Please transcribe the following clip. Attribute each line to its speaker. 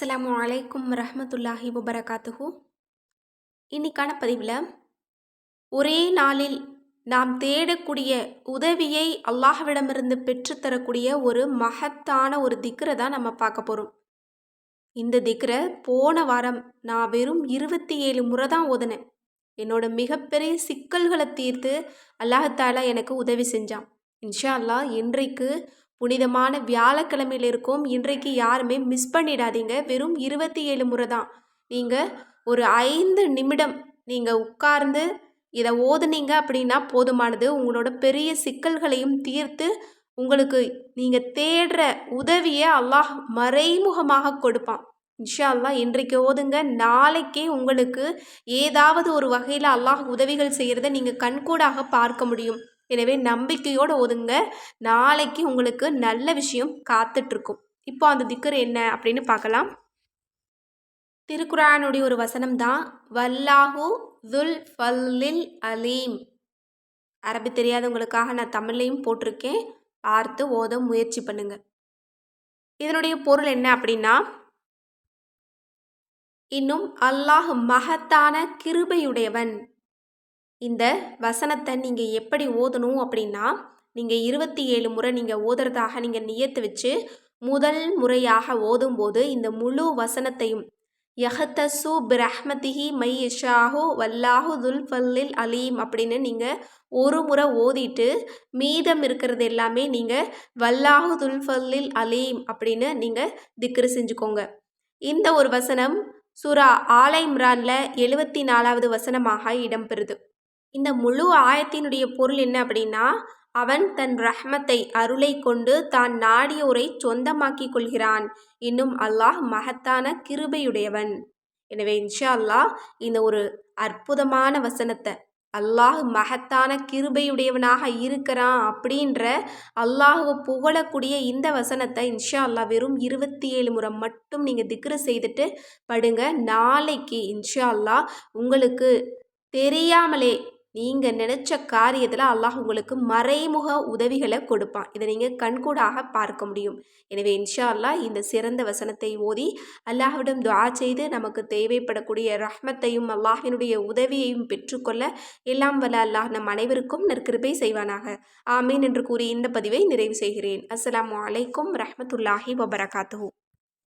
Speaker 1: அஸ்லாம் அலைக்கும் ரஹமத்துல்லாஹி வபரகாத்துஹு. இன்னைக்கான பதிவில் ஒரே நாளில் நாம் தேடக்கூடிய உதவியை அல்லாஹ்விடமிருந்து பெற்றுத்தரக்கூடிய ஒரு மகத்தான ஒரு திக்ரை தான் நம்ம பார்க்க போகிறோம் இந்த திக்ரை போன வாரம் நான் வெறும் இருபத்தி ஏழு முறை தான் ஓதுனேன். என்னோட மிகப்பெரிய சிக்கல்களை தீர்த்து அல்லாஹாலா எனக்கு உதவி செஞ்சான். இன்ஷா அல்லாஹ் இன்றைக்கு புனிதமான வியாழக்கிழமையில் இருக்கும். இன்றைக்கு யாருமே மிஸ் பண்ணிடாதீங்க. வெறும் இருபத்தி ஏழு முறை தான். நீங்கள் ஒரு ஐந்து நிமிடம் நீங்கள் உட்கார்ந்து இதை ஓதுனீங்க அப்படின்னா போதுமானது. உங்களோட பெரிய சிக்கல்களையும் தீர்த்து உங்களுக்கு நீங்கள் தேடுற உதவியை அல்லாஹ் மறைமுகமாக கொடுப்பான். இன்ஷா அல்லா இன்றைக்கு ஓதுங்க. நாளைக்கே உங்களுக்கு ஏதாவது ஒரு வகையில் அல்லாஹ் உதவிகள் செய்கிறத நீங்கள் கண்கூடாக பார்க்க முடியும். எனவே நம்பிக்கையோடு ஒதுங்க. நாளைக்கு உங்களுக்கு நல்ல விஷயம் காத்துட்ருக்கும். இப்போ அந்த திக்கர் என்ன அப்படின்னு பார்க்கலாம். திருக்குறானுடைய ஒரு வசனம் தான் வல்லாஹு துல் ஃபல்லில் அலீம். அரபி தெரியாதவங்களுக்காக நான் தமிழ்லையும் போட்டிருக்கேன். பார்த்து ஓத முயற்சி பண்ணுங்க. இதனுடைய பொருள் என்ன அப்படின்னா இன்னும் அல்லாஹ் மகத்தான கிருபையுடையவன். இந்த வசனத்தை நீங்கள் எப்படி ஓதணும் அப்படின்னா நீங்கள் இருபத்தி ஏழு முறை நீங்கள் ஓதுறதாக நீங்கள் நியத்து வச்சு முதல் முறையாக ஓதும்போது இந்த முழு வசனத்தையும் யஹத்தசு பிரஹ்மதிஹி மை இஷாஹு வல்லாஹு துல்ஃபல்லில் அலீம் அப்படின்னு நீங்கள் ஒரு முறை ஓதிட்டு மீதம் இருக்கிறது எல்லாமே நீங்கள் வல்லாஹு துல்ஃபல்லில் அலீம் அப்படின்னு நீங்கள் திக்ரு செஞ்சுக்கோங்க. இந்த ஒரு வசனம் சுரா ஆலை இம்ரானில் எழுபத்தி நாலாவது வசனமாக இடம்பெறுது. இந்த முழு ஆயத்தினுடைய பொருள் என்ன அப்படின்னா அவன் தன் ரஹ்மத்தை அருளை கொண்டு தான் நாடியோரை சொந்தமாக்கி கொள்கிறான். இன்னும் அல்லாஹ் மகத்தான கிருபையுடையவன். எனவே இன்ஷா அல்லாஹ் இந்த ஒரு அற்புதமான வசனத்தை அல்லாஹ் மகத்தான கிருபையுடையவனாக இருக்கிறான் அப்படின்ற அல்லாஹுவை புகழக்கூடிய இந்த வசனத்தை இன்ஷா அல்லா வெறும் இருபத்தி ஏழு முறை மட்டும் நீங்கள் திக்ரு செய்துட்டு படுங்க. நாளைக்கு இன்ஷா அல்லா உங்களுக்கு தெரியாமலே நீங்கள் நினச்ச காரியத்தில் அல்லாஹ் உங்களுக்கு மறைமுக உதவிகளை கொடுப்பான். இதை நீங்கள் கண்கூடாக பார்க்க முடியும். எனவே இன்ஷா அல்லாஹ் இந்த சிறந்த வசனத்தை ஓதி அல்லாஹ்விடம் துவா செய்து நமக்கு தேவைப்படக்கூடிய ரஹ்மத்தையும் அல்லாஹினுடைய உதவியையும் பெற்றுக்கொள்ள எல்லாம் வல்ல அல்லாஹ் நம் அனைவருக்கும் நற்கிருப்பை செய்வானாக. ஆமீன் என்று கூறி இந்த பதிவை நிறைவு செய்கிறேன். அஸ்லாம் வலைக்கும் ரஹமத்துல்லாஹி வபரகாத்து